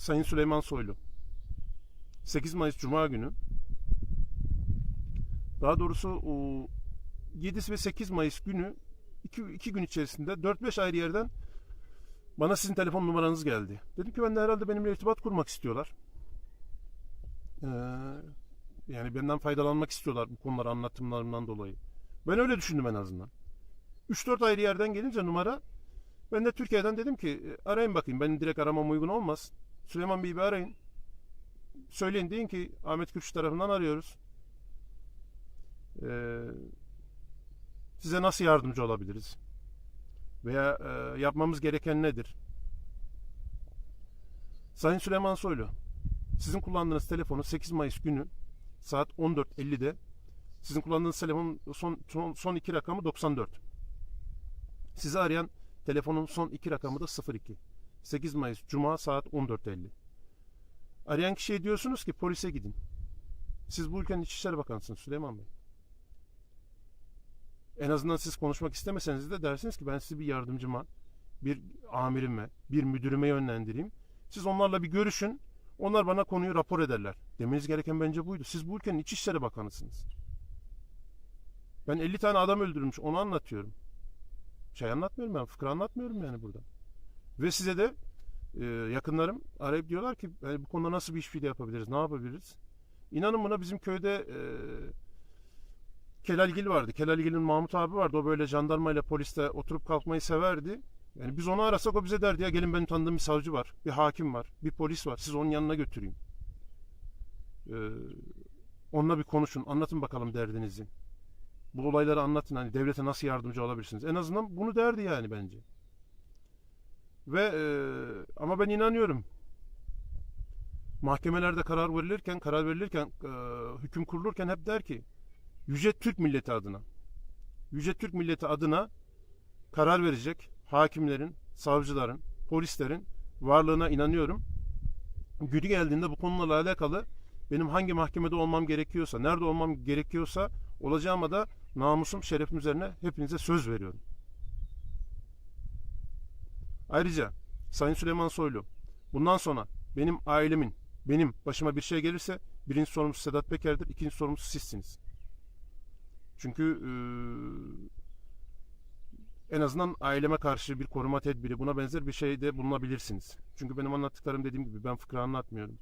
Sayın Süleyman Soylu. 8 Mayıs Cuma günü. Daha doğrusu o 7 ve 8 Mayıs günü 2, 2 gün içerisinde 4-5 ayrı yerden bana sizin telefon numaranız geldi. Dedim ki ben de herhalde benimle irtibat kurmak istiyorlar. Ee, yani benden faydalanmak istiyorlar bu konuları anlatımlarımdan dolayı. Ben öyle düşündüm en azından. 3-4 ayrı yerden gelince numara ben de Türkiye'den dedim ki "E, arayın bakayım. Benim direkt aramam uygun olmaz. Süleyman Bey'i bir arayın. Söyleyin deyin ki Ahmet Kürşü tarafından arıyoruz. Ee, size nasıl yardımcı olabiliriz? Veya e, yapmamız gereken nedir? Sayın Süleyman Soylu, sizin kullandığınız telefonu 8 Mayıs günü saat 14.50'de sizin kullandığınız telefonun son, son, son iki rakamı 94. Sizi arayan telefonun son iki rakamı da 02. 8 Mayıs Cuma saat 14.50. Arayan kişiye diyorsunuz ki polise gidin. Siz bu ülkenin İçişleri Bakanısınız Süleyman Bey. En azından siz konuşmak istemeseniz de dersiniz ki ben sizi bir yardımcıma, bir amirime, bir müdürüme yönlendireyim. Siz onlarla bir görüşün. Onlar bana konuyu rapor ederler. Demeniz gereken bence buydu. Siz bu ülkenin İçişleri Bakanısınız. Ben 50 tane adam öldürmüş onu anlatıyorum. Şey anlatmıyorum ben, fıkra anlatmıyorum yani burada. Ve size de e, yakınlarım arayıp diyorlar ki "Yani bu konuda nasıl bir işbirliği yapabiliriz, ne yapabiliriz? İnanın buna bizim köyde e, Kelalgil vardı. Kelalgil'in Mahmut abi vardı. O böyle jandarmayla poliste oturup kalkmayı severdi. Yani biz onu arasak o bize derdi ya gelin benim tanıdığım bir savcı var, bir hakim var, bir polis var. Siz onun yanına götüreyim. Ee, onunla bir konuşun, anlatın bakalım derdinizi. Bu olayları anlatın hani devlete nasıl yardımcı olabilirsiniz. En azından bunu derdi yani bence. Ve e, ama ben inanıyorum. Mahkemelerde karar verilirken, karar verilirken, e, hüküm kurulurken hep der ki Yüce Türk milleti adına Yüce Türk milleti adına karar verecek hakimlerin, savcıların, polislerin varlığına inanıyorum. Günü geldiğinde bu konularla alakalı benim hangi mahkemede olmam gerekiyorsa, nerede olmam gerekiyorsa olacağıma da namusum, şerefim üzerine hepinize söz veriyorum. Ayrıca Sayın Süleyman Soylu, bundan sonra benim ailemin, benim başıma bir şey gelirse birinci sorumlusu Sedat Peker'dir, ikinci sorumlusu sizsiniz. Çünkü eee, en azından aileme karşı bir koruma tedbiri, buna benzer bir şeyde bulunabilirsiniz. Çünkü benim anlattıklarım dediğim gibi ben fıkra anlatmıyorum.